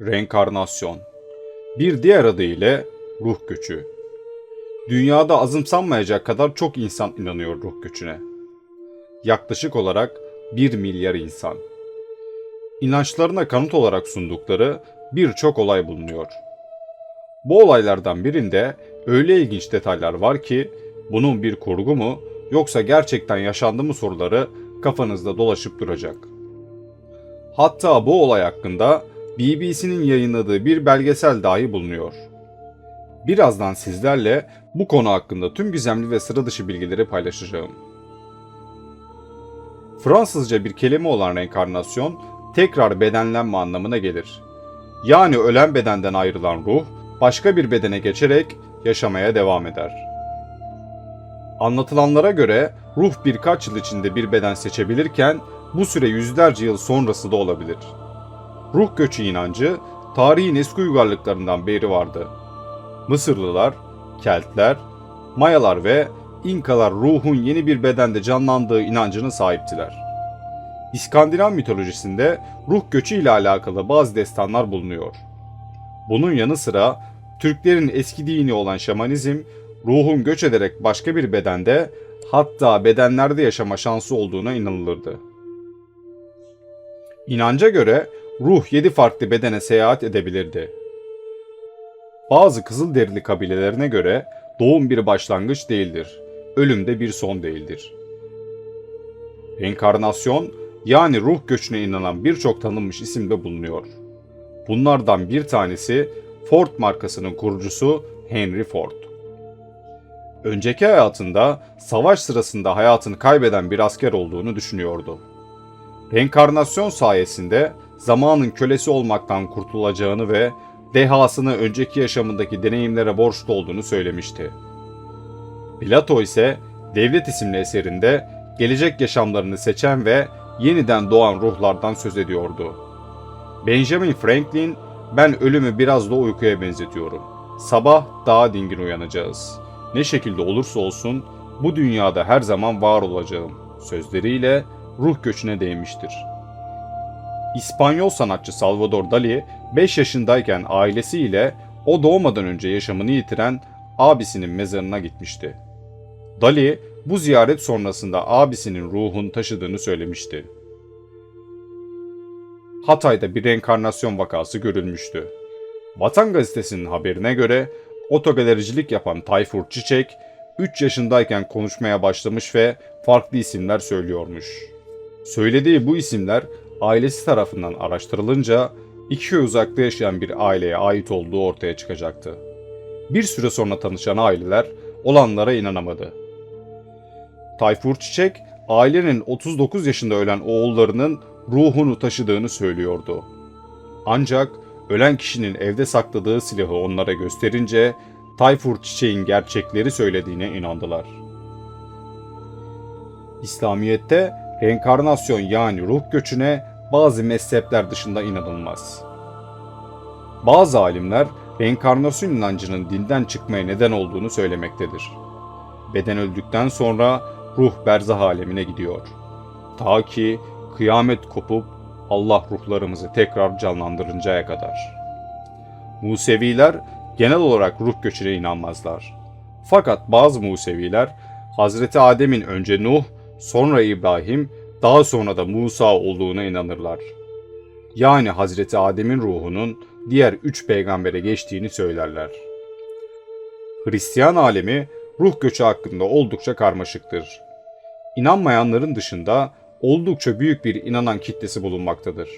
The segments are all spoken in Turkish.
Reenkarnasyon Bir diğer adı ile ruh göçü. Dünyada azımsanmayacak kadar çok insan inanıyor ruh göçüne. Yaklaşık olarak 1 milyar insan. İnançlarına kanıt olarak sundukları birçok olay bulunuyor. Bu olaylardan birinde öyle ilginç detaylar var ki bunun bir kurgu mu yoksa gerçekten yaşandı mı soruları kafanızda dolaşıp duracak. Hatta bu olay hakkında BBC'nin yayınladığı bir belgesel dahi bulunuyor. Birazdan sizlerle bu konu hakkında tüm gizemli ve sıra dışı bilgileri paylaşacağım. Fransızca bir kelime olan reenkarnasyon tekrar bedenlenme anlamına gelir. Yani ölen bedenden ayrılan ruh başka bir bedene geçerek yaşamaya devam eder. Anlatılanlara göre ruh birkaç yıl içinde bir beden seçebilirken bu süre yüzlerce yıl sonrası da olabilir. Ruh göçü inancı tarihin eski uygarlıklarından beri vardı. Mısırlılar, Keltler, Mayalar ve İnkalar ruhun yeni bir bedende canlandığı inancına sahiptiler. İskandinav mitolojisinde ruh göçü ile alakalı bazı destanlar bulunuyor. Bunun yanı sıra Türklerin eski dini olan şamanizm, ruhun göç ederek başka bir bedende hatta bedenlerde yaşama şansı olduğuna inanılırdı. İnanca göre ruh 7 farklı bedene seyahat edebilirdi. Bazı Kızılderili kabilelerine göre doğum bir başlangıç değildir, ölüm de bir son değildir. Reenkarnasyon yani ruh göçüne inanan birçok tanınmış isim de bulunuyor. Bunlardan bir tanesi Ford markasının kurucusu Henry Ford. Önceki hayatında savaş sırasında hayatını kaybeden bir asker olduğunu düşünüyordu. Reenkarnasyon sayesinde zamanın kölesi olmaktan kurtulacağını ve dehasını önceki yaşamındaki deneyimlere borçlu olduğunu söylemişti. Plato ise Devlet isimli eserinde gelecek yaşamlarını seçen ve yeniden doğan ruhlardan söz ediyordu. Benjamin Franklin, ben ölümü biraz da uykuya benzetiyorum. Sabah daha dingin uyanacağız. Ne şekilde olursa olsun bu dünyada her zaman var olacağım sözleriyle ruh göçüne değinmiştir. İspanyol sanatçı Salvador Dali 5 yaşındayken ailesiyle o doğmadan önce yaşamını yitiren abisinin mezarına gitmişti. Dali bu ziyaret sonrasında abisinin ruhunu taşıdığını söylemişti. Hatay'da bir reenkarnasyon vakası görülmüştü. Vatan Gazetesi'nin haberine göre otogalericilik yapan Tayfur Çiçek 3 yaşındayken konuşmaya başlamış ve farklı isimler söylüyormuş. Söylediği bu isimler ailesi tarafından araştırılınca iki uzakta yaşayan bir aileye ait olduğu ortaya çıkacaktı. Bir süre sonra tanışan aileler olanlara inanamadı. Tayfur Çiçek, ailenin 39 yaşında ölen oğullarının ruhunu taşıdığını söylüyordu. Ancak ölen kişinin evde sakladığı silahı onlara gösterince Tayfur Çiçek'in gerçekleri söylediğine inandılar. İslamiyet'te reenkarnasyon yani ruh göçüne bazı mezhepler dışında inanılmaz. Bazı alimler reenkarnasyon inancının dinden çıkmaya neden olduğunu söylemektedir. Beden öldükten sonra ruh berzah alemine gidiyor. Ta ki kıyamet kopup Allah ruhlarımızı tekrar canlandırıncaya kadar. Museviler genel olarak ruh göçüne inanmazlar. Fakat bazı Museviler Hazreti Adem'in önce Nuh, sonra İbrahim, daha sonra da Musa olduğuna inanırlar. Yani Hazreti Adem'in ruhunun diğer üç peygambere geçtiğini söylerler. Hristiyan alemi ruh göçü hakkında oldukça karmaşıktır. İnanmayanların dışında oldukça büyük bir inanan kitlesi bulunmaktadır.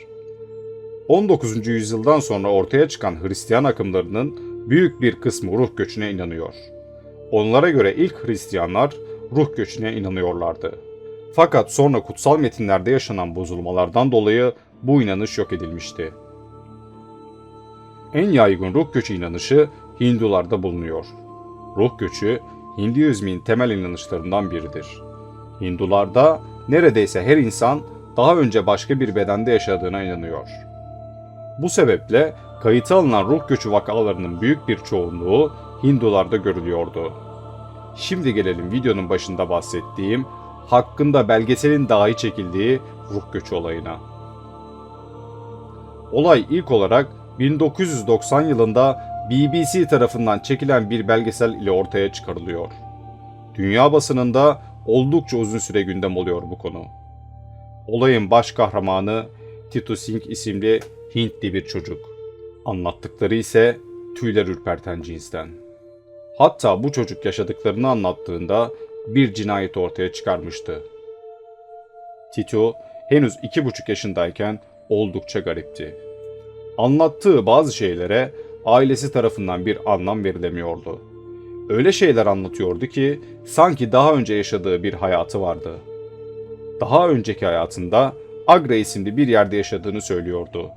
19. yüzyıldan sonra ortaya çıkan Hristiyan akımlarının büyük bir kısmı ruh göçüne inanıyor. Onlara göre ilk Hristiyanlar ruh göçüne inanıyorlardı. Fakat sonra kutsal metinlerde yaşanan bozulmalardan dolayı bu inanış yok edilmişti. En yaygın ruh göçü inanışı Hindularda bulunuyor. Ruh göçü Hinduizmin temel inanışlarından biridir. Hindularda neredeyse her insan daha önce başka bir bedende yaşadığına inanıyor. Bu sebeple kayıta alınan ruh göçü vakalarının büyük bir çoğunluğu Hindularda görülüyordu. Şimdi gelelim videonun başında bahsettiğim hakkında belgeselin dahi çekildiği ruh göçü olayına. Olay ilk olarak 1990 yılında BBC tarafından çekilen bir belgesel ile ortaya çıkarılıyor. Dünya basınında oldukça uzun süre gündem oluyor bu konu. Olayın baş kahramanı Tito Singh isimli Hintli bir çocuk. Anlattıkları ise tüyler ürperten cinsten. Hatta bu çocuk yaşadıklarını anlattığında bir cinayet ortaya çıkarmıştı. Tito henüz iki buçuk yaşındayken oldukça garipti. Anlattığı bazı şeylere ailesi tarafından bir anlam verilemiyordu. Öyle şeyler anlatıyordu ki sanki daha önce yaşadığı bir hayatı vardı. Daha önceki hayatında Agra isimli bir yerde yaşadığını söylüyordu.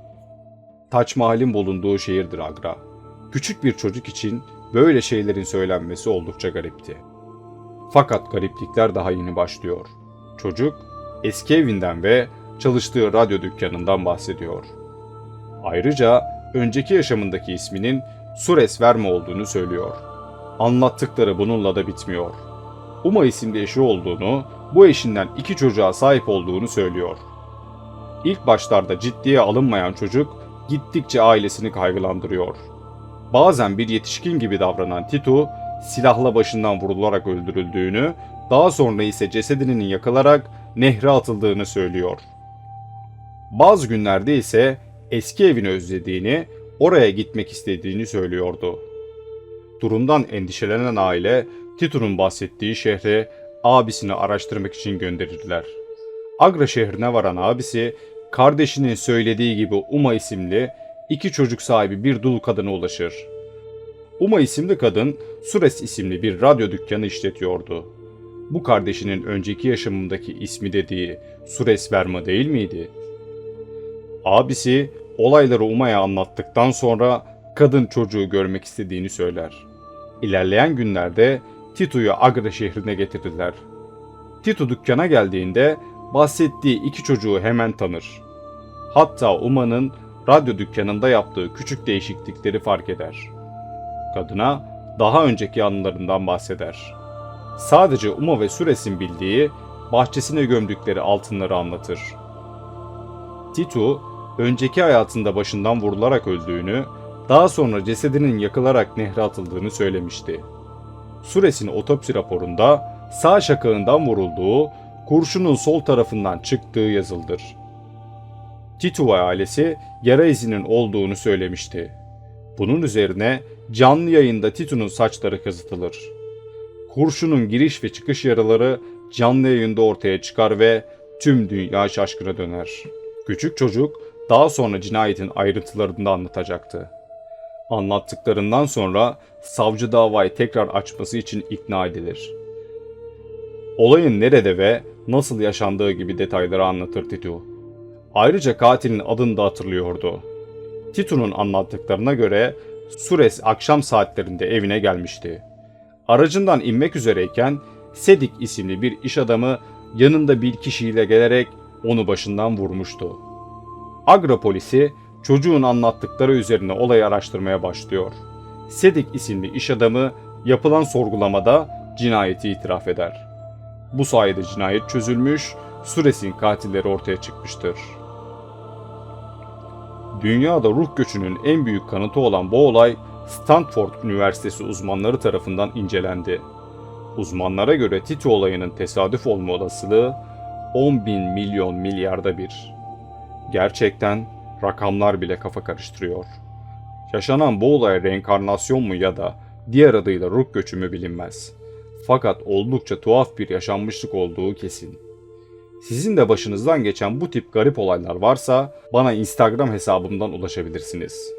Taç Mahal'in bulunduğu şehirdir Agra. Küçük bir çocuk için böyle şeylerin söylenmesi oldukça garipti. Fakat gariplikler daha yeni başlıyor. Çocuk eski evinden ve çalıştığı radyo dükkanından bahsediyor. Ayrıca önceki yaşamındaki isminin Sures Verme olduğunu söylüyor. Anlattıkları bununla da bitmiyor. Uma isimli eşi olduğunu, bu eşinden iki çocuğa sahip olduğunu söylüyor. İlk başlarda ciddiye alınmayan çocuk gittikçe ailesini kaygılandırıyor. Bazen bir yetişkin gibi davranan Tito, silahla başından vurularak öldürüldüğünü, daha sonra ise cesedinin yakılarak nehre atıldığını söylüyor. Bazı günlerde ise eski evini özlediğini, oraya gitmek istediğini söylüyordu. Durumdan endişelenen aile Tito'nun bahsettiği şehre abisini araştırmak için gönderirler. Agra şehrine varan abisi kardeşinin söylediği gibi Uma isimli iki çocuk sahibi bir dul kadına ulaşır. Uma isimli kadın Sures isimli bir radyo dükkanı işletiyordu. Bu kardeşinin önceki yaşamındaki ismi dediği Sures Verma değil miydi? Abisi olayları Uma'ya anlattıktan sonra kadın çocuğu görmek istediğini söyler. İlerleyen günlerde Tito'yu Agra şehrine getirdiler. Tito dükkana geldiğinde bahsettiği iki çocuğu hemen tanır. Hatta Uma'nın radyo dükkanında yaptığı küçük değişiklikleri fark eder. Kadına daha önceki anılarından bahseder. Sadece Uma ve Sures'in bildiği bahçesine gömdükleri altınları anlatır. Tito, önceki hayatında başından vurularak öldüğünü, daha sonra cesedinin yakılarak nehre atıldığını söylemişti. Sures'in otopsi raporunda sağ şakağından vurulduğu, kurşunun sol tarafından çıktığı yazıldır. Tito ve ailesi yara izinin olduğunu söylemişti. Bunun üzerine canlı yayında Tito'nun saçları kazıtılır. Kurşunun giriş ve çıkış yaraları canlı yayında ortaya çıkar ve tüm dünya şaşkına döner. Küçük çocuk daha sonra cinayetin ayrıntılarını da anlatacaktı. Anlattıklarından sonra savcı davayı tekrar açması için ikna edilir. Olayın nerede ve nasıl yaşandığı gibi detayları anlatır Tito. Ayrıca katilin adını da hatırlıyordu. Tito'nun anlattıklarına göre Sures akşam saatlerinde evine gelmişti. Aracından inmek üzereyken Sedik isimli bir iş adamı yanında bir kişiyle gelerek onu başından vurmuştu. Agra polisi çocuğun anlattıkları üzerine olayı araştırmaya başlıyor. Sedik isimli iş adamı yapılan sorgulamada cinayeti itiraf eder. Bu sayede cinayet çözülmüş, Sures'in katilleri ortaya çıkmıştır. Dünyada ruh göçünün en büyük kanıtı olan bu olay Stanford Üniversitesi uzmanları tarafından incelendi. Uzmanlara göre Tito olayının tesadüf olma olasılığı 10 bin milyon milyarda bir. Gerçekten rakamlar bile kafa karıştırıyor. Yaşanan bu olay reenkarnasyon mu ya da diğer adıyla ruh göçü mü bilinmez. Fakat oldukça tuhaf bir yaşanmışlık olduğu kesin. Sizin de başınızdan geçen bu tip garip olaylar varsa bana Instagram hesabımdan ulaşabilirsiniz.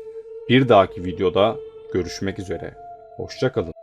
Bir dahaki videoda görüşmek üzere. Hoşçakalın.